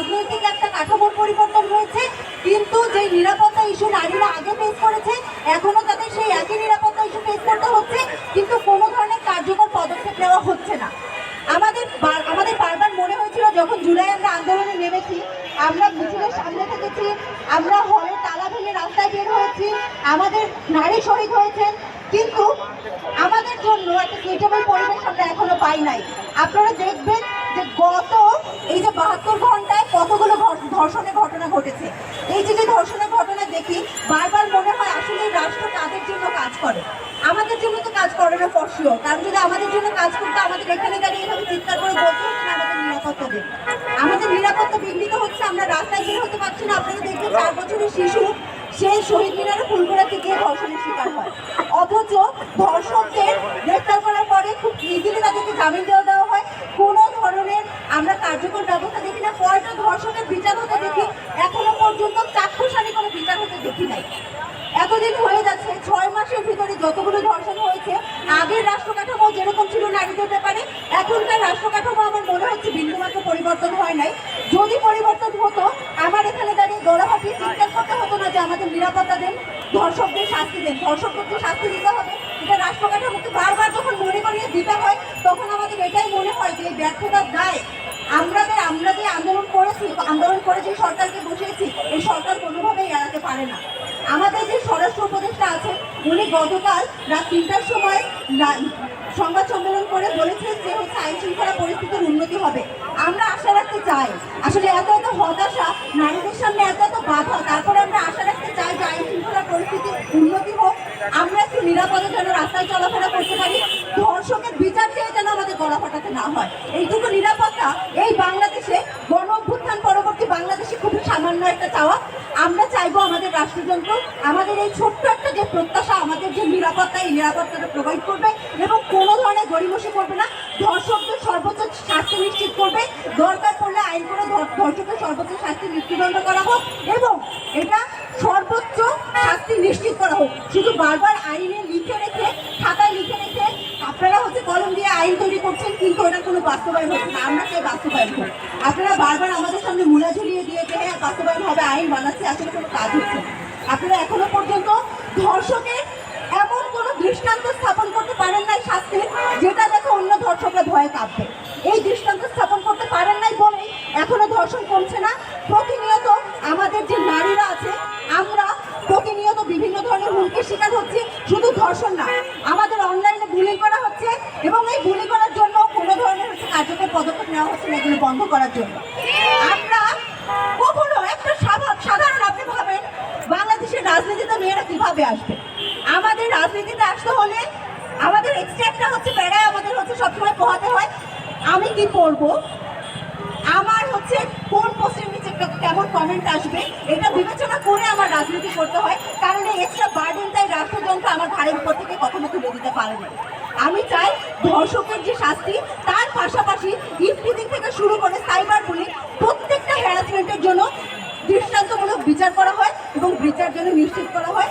রাজনৈতিক একটা কাঠামোর পরিবর্তন হয়েছে, কিন্তু যে নিরাপত্তা ইস্যু নারীরা আগে ফেস করেছে, এখনও তাদের সেই একই নিরাপত্তা ইস্যু ফেস করতে হচ্ছে, কিন্তু কোনো ধরনের কার্যকর পদক্ষেপ নেওয়া হচ্ছে না। আমাদের আমাদের বারবার মনে হয়েছিল যখন জুলাই আমরা আন্দোলনে নেমেছি, আমরা মিছিলের সামনে থেকেছি, আমরা হলে তালা ভেঙে রাস্তায় বের হয়েছি, আমাদের নারী শহীদ হয়েছেন, কিন্তু আমাদের জন্য একটা সুইটেবল পরিবেশ আমরা এখনও পাই নাই। আপনারা দেখবেন কতগুলো ধর্ষণের ঘটনা ঘটেছে। এই যে যে ধর্ষণের ঘটনা দেখি, বারবার মনে হয় আসলে রাষ্ট্র কাদের জন্য কাজ করে। আমাদের জন্য তো কাজ করে না ফর্সিও কারণ যদি আমাদের জন্য কাজ করতে, আমাদের এখানে দাঁড়িয়ে এভাবে চিৎকার করে বলতে হচ্ছে না আমাদের নিরাপত্তা দেবে। আমাদের নিরাপত্তা বিঘ্নিত হচ্ছে, আমরা রাস্তায় বের হতে পারছি না। আপনারা দেখবেন চার বছরের শিশু সেই শহীদ মিনারে ফুলগুড়াতে গিয়ে ধর্ষণের শিকার হয়। অথচ ধর্ষকদের গ্রেফতার করার পরে খুব ইজিলি তাদেরকে জামিন দেওয়া দেওয়া হয়। কোনো ধরনের আমরা কার্যকর ব্যবস্থা না কয়টা ধর্ষকের বিচার হতে দেখি, এখনও পর্যন্ত চাক্ষুষানি কোনো বিচার হতে দেখি নাই। এতদিন হয়ে যাচ্ছে, ছয় মাসের ভিতরে যতগুলো ধর্ষণ হয়েছে, আগের রাষ্ট্র কাঠামো যেরকম ছিল নারীদের ব্যাপারে, এখনকার রাষ্ট্র আমার মনে হচ্ছে বিন্দুমাত্র পরিবর্তন হয় নাই। যদি পরিবর্তন হতো, আমার এখানে দাঁড়িয়ে গলাহাটি চিৎকার করতে হতো না যে আমাদের নিরাপত্তা দেন, ধর্ষকদের শাস্তি দেন। ধর্ষকদের শাস্তি দিতে হবে। এটা রাষ্ট্র কাঠামোকে বারবার যখন মনে করিয়ে দিতে হয়, তখন আমাদের এটাই মনে হয় যে ব্যর্থতার দায়। আমরা যে আন্দোলন করেছি আন্দোলন করে যে বসিয়েছি এই সরকার কোনোভাবেই এড়াতে পারে না। আমাদের যে স্বরাষ্ট্র উপদেষ্টা আছেন, উনি গতকাল রাত তিনটার সময় সংবাদ সম্মেলন করে বলেছেন যে হচ্ছে আইন শৃঙ্খলা পরিস্থিতির উন্নতি হবে। আমরা আশা রাখতে চাই, আসলে এত এত হতাশা, নারীদের সামনে এত এত বাধা, তারপরে আমরা আশা রাখতে চাই যে আইন শৃঙ্খলা পরিস্থিতির উন্নতি হোক। আমরা একটু নিরাপদে যেন রাস্তায় চলাফেরা করতে পারি, ধর্ষকের বিচার চেয়ে যেন আমাদের গলা ফাটাতে না হয়। এইটুকু নিরাপত্তা এই বাংলাদেশে গণ সামান্য একটা চাওয়া। আমরা চাইব আমাদের রাষ্ট্রযন্ত্র, আমাদের এই ছোট্ট একটা যে প্রত্যাশা, আমাদের যে নিরাপত্তা, এই নিরাপত্তাটা প্রোভাইড করবে এবং কোনো ধরনের গরিমসি করবে না। ধর্ষকদের সর্বোচ্চ শাস্তি নিশ্চিত করবে। দরকার পড়লে আইন করে ধর- ধর্ষকের সর্বোচ্চ শাস্তি মৃত্যুদণ্ড করা হোক এবং এটা সর্বোচ্চ শাস্তি নিশ্চিত করা হোক। শুধু বারবার আইনে লিখে রেখে, খাতায় লিখে রেখে আপনারা হচ্ছে কলম দিয়ে আইন তৈরি করছেন, কিন্তু ওটা কোনো বাস্তবায়ন হচ্ছে না। আমরা চাই বাস্তবায়ন হোক আপনারা বারবার আমাদের সামনে মূলা ঝুলিয়ে দিয়ে যে হ্যাঁ বাস্তবায়ন হবে, আইন বানাচ্ছে, আসলে কোনো কাজ হচ্ছে আপনারা এখনও পর্যন্ত ধর্ষকের এমন কোনো দৃষ্টান্ত স্থাপন করতে পারেন নাই শাস্তির যেটা দেখে অন্য ধর্ষকরা ভয়ে কাঁপবে। এই দৃষ্টান্ত স্থাপন করতে পারেন নাই বলেই এখনও ধর্ষণ কমছে না। প্রতিনিয়ত আমাদের যে নারীরা আছে, আমরা প্রতিনিয়ত বিভিন্ন ধরনের হুমকির শিকার হচ্ছি। শুধু ধর্ষণ না, আমাদের অনলাইনে বুলিং করা এবং এই বুলি করার জন্য কোনো ধরনের কার্যকর পদক্ষেপ নেওয়া হচ্ছে এগুলো বন্ধ করার জন্য। আমরা কখনো একটা সাধা- সাধারণ আপনি ভাবেন, বাংলাদেশের রাজনীতিতে মেয়েরা কীভাবে আসবে? আমাদের রাজনীতিতে আসতে হলে আমাদের এক্সট্রাক্টটা হচ্ছে বেড়ায়, আমাদের হচ্ছে সবসময় পোহাতে হয়। আমি কি করব? আমার হচ্ছে কোন পোস্টের নিচে কেমন কমেন্ট আসবে, এটা বিবেচনা করে আমার রাজনীতি করতে হয়। কারণ এই এক্সট্রা বার্ডেনটাই রাষ্ট্রযন্ত্র আমার ঘাড়ের উপর থেকে কখনো তুলে দিতে পারে না। আমি চাই ধর্ষকের যে শাস্তি, তার পাশাপাশি ইফটিজিং থেকে শুরু করে সাইবার বুলিং প্রত্যেকটা হ্যারাসমেন্টের জন্য দৃষ্টান্তমূলক বিচার করা হয় এবং বিচার যেন নিশ্চিত করা হয়।